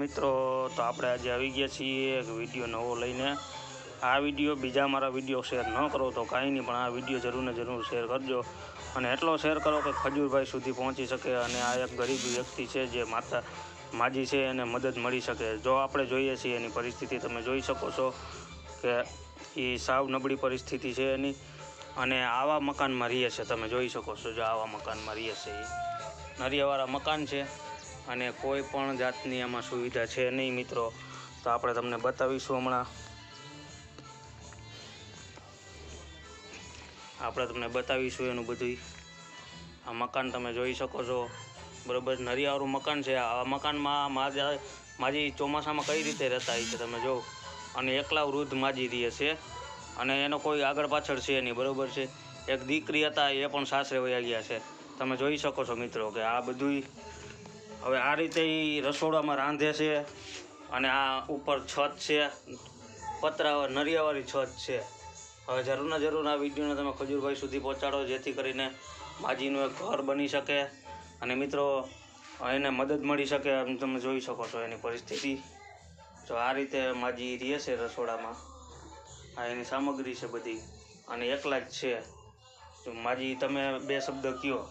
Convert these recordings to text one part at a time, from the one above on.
મિત્રો, તો આપણે આજે આવી ગયા છીએ એક વીડિયો નવો લઈને. આ વીડિયો બીજા મારા વીડિયો શેર ન કરો તો કાંઈ નહીં, પણ આ વીડિયો જરૂર ને જરૂર શેર કરજો. અને એટલો શેર કરો કે ખજૂરભાઈ સુધી પહોંચી શકે અને આ એક ગરીબ વ્યક્તિ છે જે માતા, માજી છે, એને મદદ મળી શકે. જો આપણે જોઈએ છીએ એની પરિસ્થિતિ, તમે જોઈ શકો છો કે એ સાવ નબળી પરિસ્થિતિ છે એની. અને આવા મકાનમાં રહે છે, તમે જોઈ શકો છો, જો આવા મકાનમાં રહે છે એ. નરિયાવાળા મકાન છે. અને કોઈ પણ જાતની આમાં સુવિધા છે નહીં મિત્રો. તો આપણે તમને બતાવીશું હમણાં. આપણે તમને બતાવીશું એનું બધું આ મકાન તમે જોઈ શકો છો. બરોબર નરિયાવાળું મકાન છે. આ મકાનમાં માજા, માજી ચોમાસામાં કઈ રીતે રહેતા હોય છે તમે જો? અને એકલા વૃદ્ધ માજી રહે છે. અને એનો કોઈ આગળ પાછળ છે નહીં, બરોબર છે? એક દીકરી હતા, એ પણ સાસરે વયા ગયા છે. તમે જોઈ શકો છો મિત્રો કે આ બધું હવે આ રીતે એ રસોડામાં રાંધે છે અને આ ઉપર છત છે પતરા નરિયાવાળી છત છે. હવે જરૂર ને જરૂર આ વિડીયોને તમે ખજૂરભાઈ સુધી પહોંચાડો, જેથી કરીને માજીનું એક ઘર બની શકે અને મિત્રો એને મદદ મળી શકે એમ તમે જોઈ શકો છો એની પરિસ્થિતિ. તો આ રીતે માજી રહે છે રસોડામાં, આ એની સામગ્રી છે બધી અને એકલા જ છે. માજી તમે બે શબ્દ કયો.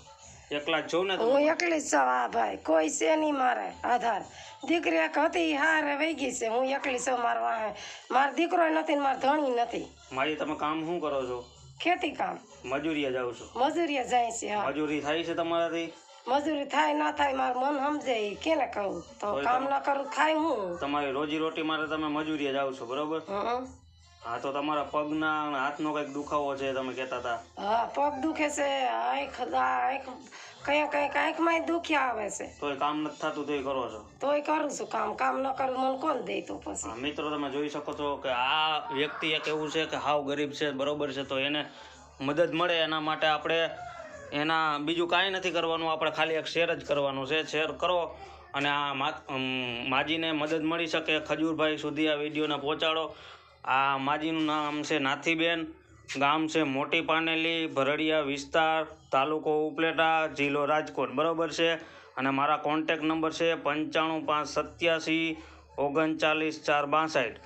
એકલા જ ને હું એકલી જ છું. હા ભાઈ. કોઈ છે નહીં મારે. આધાર. દીકરી એક હતી હારે વહી ગઈ છે. હું એકલી છું મારા વાહે. મારો દીકરો નથી ને મારો ધણી નથી. મારી તમે કામ શું કરો છો? ખેતી કામ. મજૂરીએ જાઉં છો? મજૂરીએ જાય છે હા. મજૂરી થાય છે તમારાથી? મજૂરી થાય ના થાય મારું મન સમજે કેને કહું? તો કામ ના કરું ખાય હું? તમારી રોજી રોટી મારે તમે મજૂરીએ જાઉં છો બરોબર? હં. હા તો તમારા પગના અને હાથનો કંઈક દુખાવો છે તમે કહેતા હતા. હા પગ દુખે છે આંખ આંખ કયા કંઈક આંખમાં દુખ્યા આવે છે. તોય કામ નથી થતું તોય કરો છો. તોય કરું છું કામ કામ ન કરું મને કોણ દે તો પછી? મિત્રો તમે જોઈ શકો છો કે આ વ્યક્તિ એક એવું છે કે હાવ ગરીબ છે બરોબર છે તો એને મદદ મળે એના માટે આપણે એના બીજું કાંઈ નથી કરવાનું આપણે ખાલી એક શેર જ કરવાનું છે. શેર કરો અને આ માજીને મદદ મળી શકે. ખજૂરભાઈ સુધી આ વિડીયોને પહોંચાડો. આ માજીનું નામ છે નાથીબેન. ગામ છે મોટી પાનેલી, ભરડિયા વિસ્તાર, તાલુકો ઉપલેટા, જિલ્લો રાજકોટ. બરોબર છે? અને મારા કોન્ટેક નંબર છે પંચાણું પાંચ સત્યાસી ઓગણચાલીસ ચાર બાસઠ.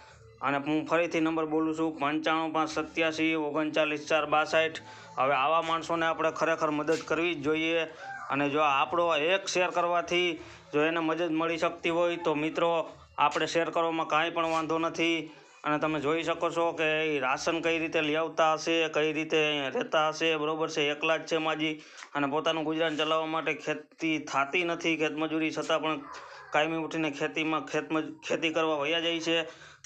અને હું ફરીથી નંબર બોલું છું પંચાણું પાંચ સત્યાસી ઓગણચાલીસ ચાર બાસઠ. હવે આવા માણસોને આપણે ખરેખર મદદ કરવી જ જોઈએ. અને જો આપણો એક શેર કરવાથી જો એને મદદ મળી શકતી હોય તો મિત્રો, આપણે શેર કરવામાં કાંઈ પણ વાંધો નથી. અને તમે જોઈ શકો છો કે એ રાશન કઈ રીતે લઈ આવતા હશે, કઈ રીતે રહેતા હશે, બરોબર છે, એકલા જ છે માજી. અને પોતાનું ગુજરાન ચલાવવા માટે ખેતી થતી નથી ખેતમજૂરી, છતાં પણ કાયમી ઉઠીને ખેતીમાં ખેતમજ ખેતી કરવા વયા જાય છે.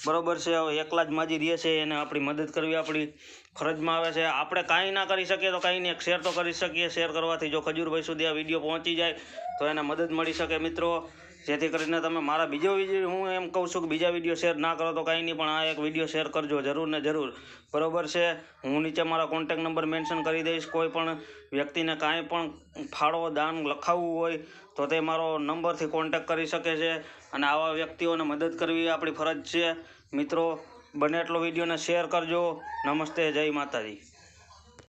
બરોબર છે, હવે એકલા જ માજી રહે છે, એને આપણી મદદ કરવી આપણી ફરજમાં આવે છે. આપણે કાંઈ ના કરી શકીએ તો કાંઈ નહીં, એક શેર તો કરી શકીએ. શેર કરવાથી જો ખજૂરભાઈ સુધી આ વીડિયો પહોંચી જાય, તો એને મદદ મળી શકે. મિત્રો જેથી કરીને તમે મારા બીજો વીડિયો હું એમ કહું છું કે બીજા વીડિયો શેર ના કરો તો કાંઈ નહીં, પણ આ એક વીડિયો શેર કરજો જરૂર ને જરૂર. બરોબર છે? હું નીચે મારા કોન્ટેક નંબર મેન્શન કરી દઈશ. કોઈ પણ વ્યક્તિને કાંઈ પણ ફાળો, દાન લખાવવું હોય તો તે મારો નંબરથી કોન્ટેક કરી શકે છે અને આવા વ્યક્તિઓને મદદ કરવી આપણી ફરજ છે. મિત્રો, બને એટલો વિડીયોને શેર કરજો. નમસ્તે, જય માતાજી.